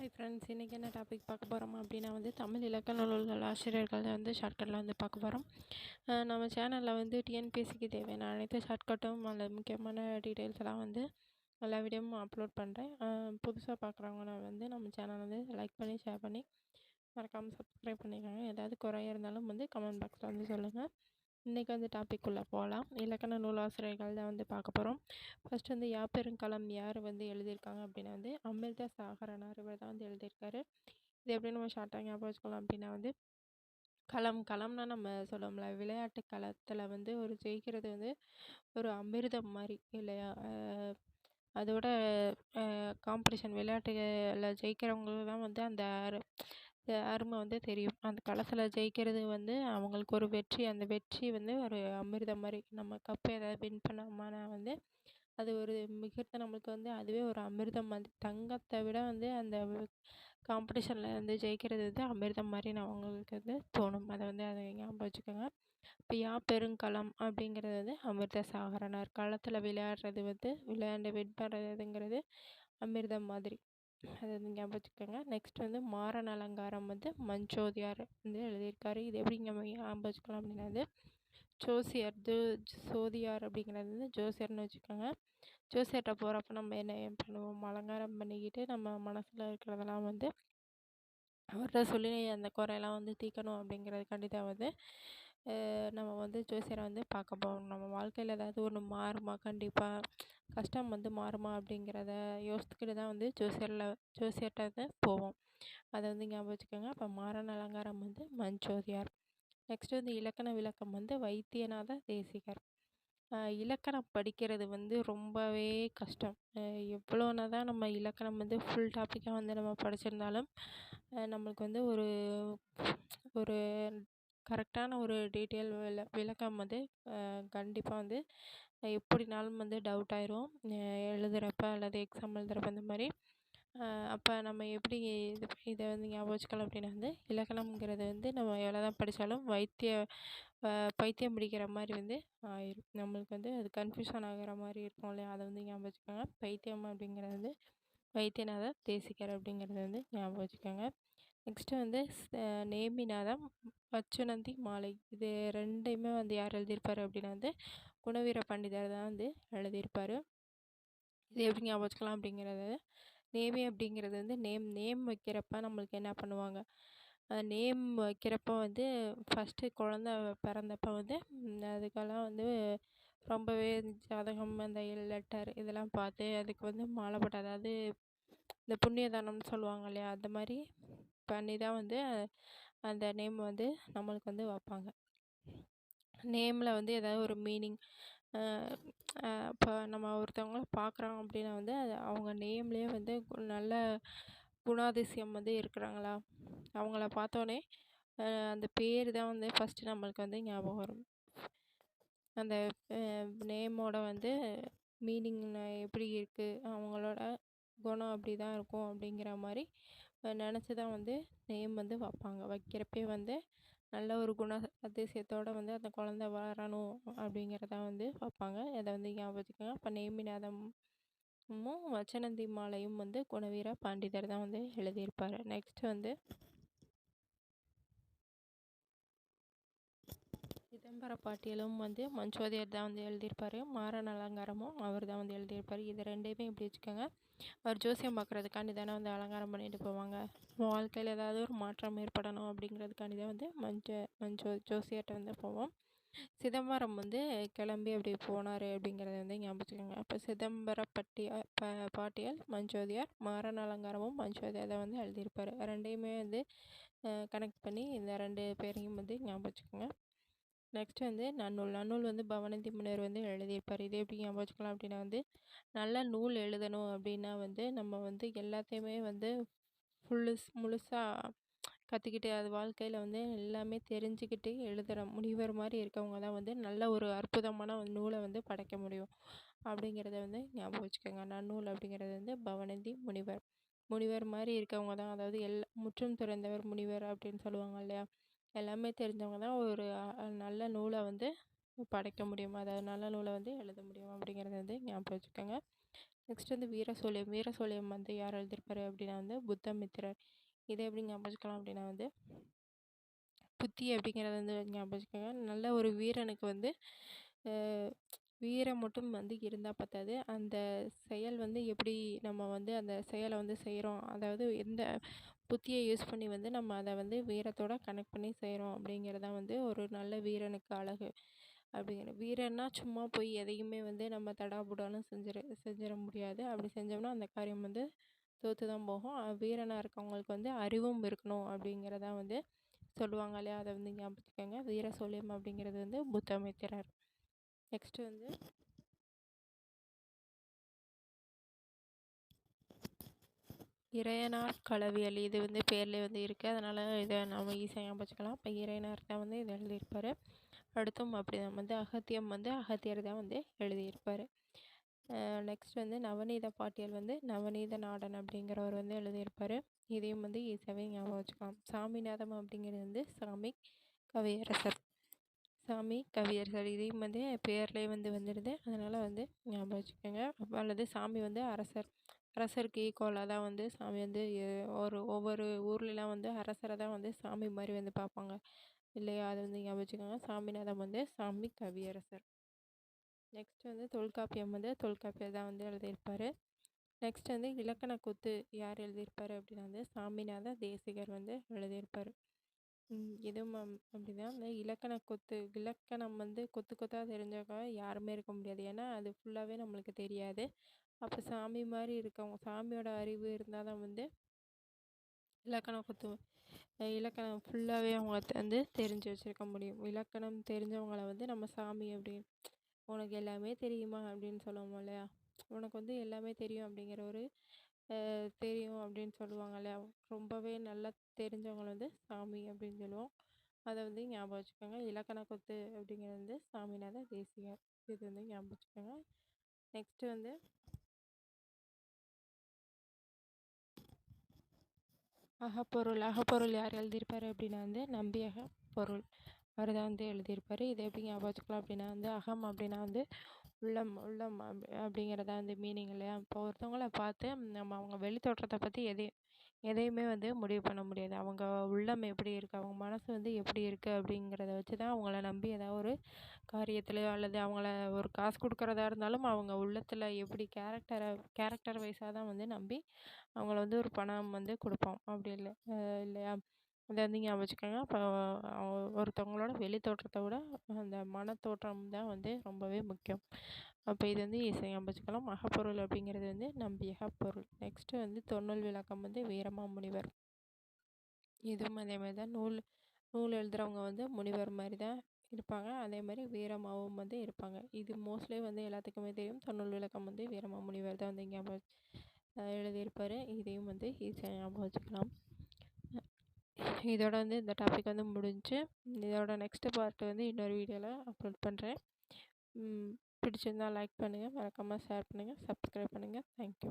Hi friends இன்றைக்கி என்ன topic பார்க்க போகிறோம் அப்படின்னா வந்து தமிழ் இலக்கண நூல்கள் ஆசிரியர்கள் வந்து ஷார்ட்கட்டில் வந்து பார்க்க போகிறோம் நம்ம சேனலில் வந்து டிஎன்பிஎஸ்சிக்கு தேவையான அனைத்து ஷார்ட்கட்டும் அதில் முக்கியமான டீட்டெயில்ஸ் எல்லாம் வந்து எல்லா வீடியோவும் அப்லோட் பண்ணுறேன் புதுசாக பார்க்குறவங்கள வந்து நம்ம சேனல் வந்து லைக் பண்ணி ஷேர் பண்ணி மறக்காமல் சப்ஸ்கிரைப் பண்ணிக்கோங்க. ஏதாவது குறைய இருந்தாலும் வந்து கமெண்ட் பாக்ஸில் வந்து சொல்லுங்கள் இன்றைக்கி வந்து டாபிக் உள்ளே போகலாம் இலக்கண நூலாசிரியர்கள் தான் வந்து பார்க்க போகிறோம் ஃபஸ்ட் வந்து யாப்பெருங்கலம் யார் வந்து எழுதியிருக்காங்க அப்படின்னா வந்து அமிர்த சாகரனார் இவர் தான் வந்து எழுதியிருக்காரு. இது எப்படி நம்ம ஷார்ட்டாக ஞாபகம் வச்சுக்கலாம் அப்படின்னா வந்து களம் களம்னா நம்ம சொல்லுவோம்ல விளையாட்டு களத்தில் வந்து ஒரு ஜெயிக்கிறது வந்து ஒரு அமிர்தம் மாதிரி இல்லையா? அதோட காம்படிஷன் விளையாட்டுகளில் ஜெயிக்கிறவங்களுக்கு தான் வந்து அந்த அருமை வந்து தெரியும். அந்த களத்தில் ஜெயிக்கிறது வந்து அவங்களுக்கு ஒரு வெற்றி. அந்த வெற்றி வந்து ஒரு அமிர்தம் மாதிரி. நம்ம கப்பு ஏதாவது வின் பண்ணோம்னா வந்து அது ஒரு மிகுந்த நம்மளுக்கு வந்து அதுவே ஒரு அமிர்தம் மாதிரி. தங்கத்தை விட வந்து அந்த காம்படிஷனில் வந்து ஜெயிக்கிறது வந்து அமிர்தம் மாதிரி நான் அவங்களுக்கு வந்து தோணும். அதை வந்து அதை ஞாபகம் வச்சுக்கோங்க. இப்போ யா பெருங்களம் அப்படிங்கிறது வந்து அமிர்த சாகரனார் களத்தில் விளையாடுறது வந்து விளையாண்டு வின் பண்ணுறதுங்கிறது அமிர்தம் மாதிரி. அதை வந்து ஞாபகம் வச்சுக்கோங்க நெக்ஸ்ட் வந்து மாறன் அலங்காரம் வந்து மஞ்சோதியார் வந்து எழுதியிருக்காரு. இது எப்படி நம்ம ஞாபகம் வச்சுக்கலாம் அப்படின்னா வந்து ஜோசியர் ஜோ சோதியார் அப்படிங்கிறது வந்து ஜோசியர்னு வச்சுக்கோங்க. ஜோசியர்கிட்ட போகிறப்ப நம்ம என்ன பண்ணுவோம்? அலங்காரம் பண்ணிக்கிட்டு நம்ம மனசில் இருக்கிறதெல்லாம் வந்து அவர்கிட்ட சொல்லி அந்த குறையெல்லாம் வந்து தீர்க்கணும் அப்படிங்கிறதுக்காண்டி தான் வந்து நம்ம வந்து ஜோசியரை வந்து பார்க்க போகணும் நம்ம வாழ்க்கையில் ஏதாவது ஒன்று மாறுமா? கண்டிப்பாக கஷ்டம் வந்து மாறுமா? அப்படிங்கிறத யோசித்துக்கிட்டு தான் வந்து ஜோசியரில் ஜோசியர்கிட்ட வந்து போவோம். அதை வந்து ஞாபகம் வச்சுக்கோங்க. அப்போ மாறன் அலங்காரம் வந்து மஞ்சோதியார். நெக்ஸ்ட் வந்து இலக்கண விளக்கம் வந்து வைத்தியநாத தேசிகர். இலக்கணம் படிக்கிறது வந்து ரொம்பவே கஷ்டம். எவ்வளோனா தான் நம்ம இலக்கணம் வந்து ஃபுல் டாப்பிக்காக வந்து நம்ம படிச்சிருந்தாலும் நம்மளுக்கு வந்து ஒரு ஒரு கரெக்டான ஒரு டீட்டெயில் விள விளக்கம் வந்து கண்டிப்பாக வந்து எப்படினாலும் வந்து டவுட் ஆயிரும். எழுதுகிறப்ப அல்லது எக்ஸாம் எழுதுகிறப்ப இந்த மாதிரி. அப்போ நம்ம எப்படி இது இதை வந்து ஞாபகம் வச்சுக்கலாம் அப்படின்னா வந்து இலக்கணம்ங்கிறது வந்து நம்ம எவ்வளோ தான் படித்தாலும் வைத்திய பைத்தியம் பிடிக்கிற மாதிரி வந்து ஆயிரும். நம்மளுக்கு வந்து அது கன்ஃபியூஷன் ஆகிற மாதிரி இருக்கும் இல்லையா? அதை வந்து ஞாபகம் வச்சுக்கோங்க. பைத்தியம் அப்படிங்கிறது வந்து வைத்தியநாத தேசிகர் அப்படிங்கிறது வந்து ஞாபகம் வச்சுக்கோங்க. நெக்ஸ்ட்டு வந்து நேமிநாதம் பச்சுனந்தி மாலை. இது ரெண்டையுமே வந்து யார் எழுதியிருப்பார் அப்படின்னா வந்து குணவீர பண்டிதர் தான் வந்து எழுதியிருப்பார். இது எப்படி ஞாபகம் வச்சுக்கலாம் அப்படிங்கிறது நேமி அப்படிங்கிறது வந்து நேம் நேம் வைக்கிறப்ப நம்மளுக்கு என்ன பண்ணுவாங்க? நேம் வைக்கிறப்ப வந்து ஃபஸ்ட்டு குழந்த பிறந்தப்ப வந்து அதுக்கெல்லாம் வந்து ரொம்பவே ஜாதகம் அந்த லெட்டர் இதெல்லாம் பார்த்து அதுக்கு வந்து மாலை போட்டு அதாவது இந்த புண்ணியதானம்னு சொல்லுவாங்க இல்லையா அந்த மாதிரி பண்ணி தான் வந்து அந்த நேம் வந்து நம்மளுக்கு வந்து வைப்பாங்க. நேமில் வந்து ஏதாவது ஒரு மீனிங் இப்போ நம்ம ஒருத்தவங்கள பார்க்குறோம் அப்படின்னா வந்து அது அவங்க நேம்லேயே வந்து நல்ல குணாதிசயம் வந்து இருக்கிறாங்களா? அவங்கள பார்த்தோன்னே அந்த பேர் தான் வந்து ஃபஸ்ட்டு நம்மளுக்கு வந்து ஞாபகம் வரும். அந்த நேமோட வந்து மீனிங் எப்படி இருக்குது அவங்களோட குணம் அப்படி தான் இருக்கும் அப்படிங்கிற மாதிரி நினச்சி தான் வந்து நேம் வந்து வைப்பாங்க. வைக்கிறப்பே வந்து நல்ல ஒரு குண அதிசயத்தோடு வந்து அந்த குழந்த வரணும் அப்படிங்கிறத வந்து வைப்பாங்க. அதை வந்து ஞாபகம் வச்சுக்கோங்க அப்போ நேமிநாதமும் வச்சனந்தி மாலையும் வந்து குணவீர பாண்டிதர் தான் வந்து எழுதியிருப்பார். நெக்ஸ்ட் வந்து சிதம்பர பாட்டியலும் வந்து மஞ்சோதியர் தான் வந்து எழுதியிருப்பார். மாறன் அலங்காரமும் அவர் தான் வந்து எழுதியிருப்பார். இது ரெண்டையுமே இப்படி வச்சுக்கோங்க. அவர் ஜோசியம் பார்க்குறதுக்காண்டி தானே வந்து அலங்காரம் பண்ணிட்டு போவாங்க. வாழ்க்கையில் ஏதாவது ஒரு மாற்றம் ஏற்படணும் அப்படிங்கிறதுக்காண்டி தான் வந்து மஞ்ச மஞ்சோ ஜோசியர்கிட்ட வந்து போவோம். சிதம்பரம் வந்து கிளம்பி அப்படி போனார் அப்படிங்கிறத வந்து ஞாபகம் அப்போ சிதம்பர பட்டியா ப பாட்டியல் மஞ்சோதியார் மாறன் அலங்காரமும் மஞ்சோதியார் தான் வந்து எழுதியிருப்பார். ரெண்டையுமே வந்து கனெக்ட் பண்ணி இந்த ரெண்டு பேரையும் வந்து ஞாபகம் வச்சுக்கோங்க நெக்ஸ்ட் வந்து நன்னூல் நன்னூல் வந்து பவனந்தி முனிவர் வந்து எழுதியிருப்பார். இது எப்படி ஞாபகம் வச்சுக்கலாம் அப்படின்னா வந்து நல்ல நூல் எழுதணும் அப்படின்னா வந்து நம்ம வந்து எல்லாத்தையுமே வந்து ஃபுல்லுஸ் முழுசாக கற்றுக்கிட்டு அது வாழ்க்கையில் வந்து எல்லாமே தெரிஞ்சுக்கிட்டு எழுதுகிற முனிவர் மாதிரி இருக்கவங்க தான் வந்து நல்ல ஒரு அற்புதமான நூலை வந்து படைக்க முடியும். அப்படிங்கிறத வந்து ஞாபகம் வச்சுக்கோங்க. நன்னூல் அப்படிங்கிறது வந்து பவனந்தி முனிவர். முனிவர் மாதிரி இருக்கவங்க தான். அதாவது எல்லா முற்றும் துறந்தவர் முனிவர் அப்படின்னு சொல்லுவாங்க இல்லையா? எல்லாமே தெரிஞ்சவங்க தான் ஒரு நல்ல நூலை வந்து படைக்க முடியும்? அதாவது நல்ல நூலை வந்து எழுத முடியும்? அப்படிங்கிறத வந்து ஞாபகம் வச்சுக்கோங்க. நெக்ஸ்ட் வந்து வீரசோழியம் வீரசோழியம் வந்து யார் எழுதியிருப்பாரு? அப்படின்னா வந்து புத்தமித்திரர் இதை எப்படி ஞாபகம் வச்சுக்கலாம்? அப்படின்னா வந்து புத்தி அப்படிங்கிறத வந்து ஞாபகம் வச்சுக்கோங்க. நல்ல ஒரு வீரனுக்கு வந்து வீரம் மட்டும் வந்து இருந்தால் பத்தாது. அந்த செயல் வந்து எப்படி நம்ம வந்து அந்த செயலை வந்து செய்கிறோம் அதாவது எந்த புத்தியை யூஸ் பண்ணி வந்து நம்ம அதை வந்து வீரத்தோட கனெக்ட் பண்ணி செய்கிறோம் அப்படிங்கிறது தான் வந்து ஒரு நல்ல வீரனுக்கு அழகு. அப்படிங்கிற வீரன்னா சும்மா போய் எதையுமே வந்து நம்ம தடாபுடான்னு செஞ்சிட செஞ்சிட முடியாது. அப்படி செஞ்சோம்னா அந்த காரியம் வந்து தோற்று தான் போகும். வீரனாக இருக்கவங்களுக்கு வந்து அறிவும் இருக்கணும் அப்படிங்கிறதான் வந்து சொல்லுவாங்க இல்லையா? அதை வந்து ஞாபகத்துக்கோங்க. வீர சோழியம் அப்படிங்கிறது வந்து புத்தமித்திரர் நெக்ஸ்ட்டு வந்து இறையனார் களவியல் இது வந்து பேர்லேயே வந்து இருக்குது அதனால் இதை நம்ம ஈஸியாக ஞாபகம் வச்சுக்கலாம் இப்போ இறையனார் தான் வந்து இதை எழுதியிருப்பார். அடுத்தும் அப்படி தான் வந்து அகத்தியம் வந்து அகத்தியர் தான் வந்து எழுதியிருப்பார். நெக்ஸ்ட் வந்து நவநீத பாட்டியல் வந்து நவநீத நாடன் அப்படிங்கிறவர் வந்து எழுதியிருப்பார். இதையும் வந்து ஈஸியாகவே ஞாபகம் வச்சுக்கலாம் சாமிநாதம் அப்படிங்கிறது வந்து சாமி கவியரசர். சாமி கவியரசர். இதையும் வந்து பேர்லேயே வந்து வந்துடுது அதனால் வந்து ஞாபகம் வச்சுக்கோங்க அல்லது சாமி வந்து அரசர். அரசருக்கு ஈக்குவலாக தான் வந்து சாமி வந்து ஒரு ஒவ்வொரு ஊர்லலாம் வந்து அரசரை தான் வந்து சாமி மாதிரி வந்து பார்ப்பாங்க. இல்லையா? அதை வந்து ஞாபகம் வச்சுக்கோங்க. சாமிநாதம் வந்து சாமி கவியரசர் நெக்ஸ்ட் வந்து தொல்காப்பியம் வந்து தொல்காப்பியர் தான் வந்து எழுதியிருப்பார். நெக்ஸ்ட் வந்து இலக்கண கொத்து யார் எழுதியிருப்பார் அப்படின்னா வந்து சாமிநாத தேசிகர் வந்து எழுதியிருப்பார். இதுவும் அப்படின்னா தான் இலக்கண கொத்து இலக்கணம் வந்து கொத்து கொத்தாக தெரிஞ்சவங்க யாருமே இருக்க முடியாது. ஏன்னா அது ஃபுல்லாகவே நம்மளுக்கு தெரியாது. அப்போ சாமி மாதிரி இருக்கவங்க சாமியோட அறிவு இருந்தால் தான் வந்து இலக்கணம் கொத்து இலக்கணம் ஃபுல்லாகவே அவங்க வந்து தெரிஞ்சு வச்சுருக்க முடியும். இலக்கணம் தெரிஞ்சவங்கள வந்து நம்ம சாமி அப்படின்னு உனக்கு எல்லாமே தெரியுமா? அப்படின்னு சொல்லுவோம் இல்லையா? உனக்கு வந்து எல்லாமே தெரியும் அப்படிங்கிற ஒரு தெரியும் அப்படின்னு சொல்லுவாங்க இல்லையா? ரொம்பவே நல்லா தெரிஞ்சவங்கள வந்து சாமி அப்படின்னு சொல்லுவோம். அதை வந்து ஞாபகம் வச்சுக்கோங்க. இலக்கண கொத்து அப்படிங்கிறது வந்து சாமிநாத தேசிகர் இது வந்து ஞாபகம் வச்சுக்கோங்க. நெக்ஸ்ட்டு வந்து அகப்பொருள் அகப்பொருள் யார் எழுதியிருப்பாரு அப்படின்னா வந்து நம்பி அகப்பொருள். அவர் தான் வந்து எழுதியிருப்பார். இதை எப்படி ஞாபகம் வச்சுக்கலாம் அப்படின்னா வந்து அகம் அப்படின்னா வந்து உள்ளம் உள்ளம் அப் அப்படிங்கிறதா வந்து மீனிங் இல்லையா? இப்போ ஒருத்தவங்கள பார்த்து நம்ம அவங்க வெளி தோற்றத்தை பற்றி எதையும் எதையுமே வந்து முடிவு பண்ண முடியாது. அவங்க உள்ளம் எப்படி இருக்குது அவங்க மனசு வந்து எப்படி இருக்குது அப்படிங்கிறத வச்சு தான் அவங்கள நம்பி ஏதாவது ஒரு காரியத்துலையோ அல்லது அவங்கள ஒரு காசு கொடுக்குறதா இருந்தாலும் அவங்க உள்ளத்தில் எப்படி கேரக்டரை கேரக்டர் வைஸாக தான் வந்து நம்பி அவங்கள வந்து ஒரு பணம் வந்து கொடுப்போம். அப்படி இல்லை இல்லையா? இதை வந்து ஞாபகம் வச்சுக்கோங்க. அப்போ ஒருத்தவங்களோட வெளி தோற்றத்தை விட அந்த மனத்தோற்றம் தான் வந்து ரொம்பவே முக்கியம். அப்போ இது வந்து ஈஸியாக ஞாபகம் வச்சுக்கலாம். அகப்பொருள் அப்படிங்கிறது வந்து நம்பியக பொருள். நெக்ஸ்ட்டு வந்து தொன்னூல் விளக்கம் வந்து வீரமாமுனிவர் இதுவும் அதே மாதிரி தான். நூல் நூல் எழுதுகிறவங்க வந்து முனிவர் மாதிரி தான் இருப்பாங்க. அதே மாதிரி வீரமாகவும் வந்து இருப்பாங்க. இது மோஸ்ட்லி வந்து எல்லாத்துக்குமே தெரியும். தொன்னூல் விளக்கம் வந்து வீரமாமுனிவர் தான் வந்து ஞாபகம் எழுதியிருப்பார். இதையும் வந்து ஈஸியாக ஞாபகம் வச்சுக்கலாம். இதோட வந்து இந்த டாபிக் வந்து முடிஞ்சு இதோட நெக்ஸ்ட்டு பார்ட் வந்து இன்னொரு வீடியோவில் அப்லோட் பண்ணுறேன் பிடிச்சிருந்தா லைக் பண்ணுங்கள் மறக்காமல் ஷேர் பண்ணுங்கள் சப்ஸ்கிரைப் பண்ணுங்கள் தேங்க்யூ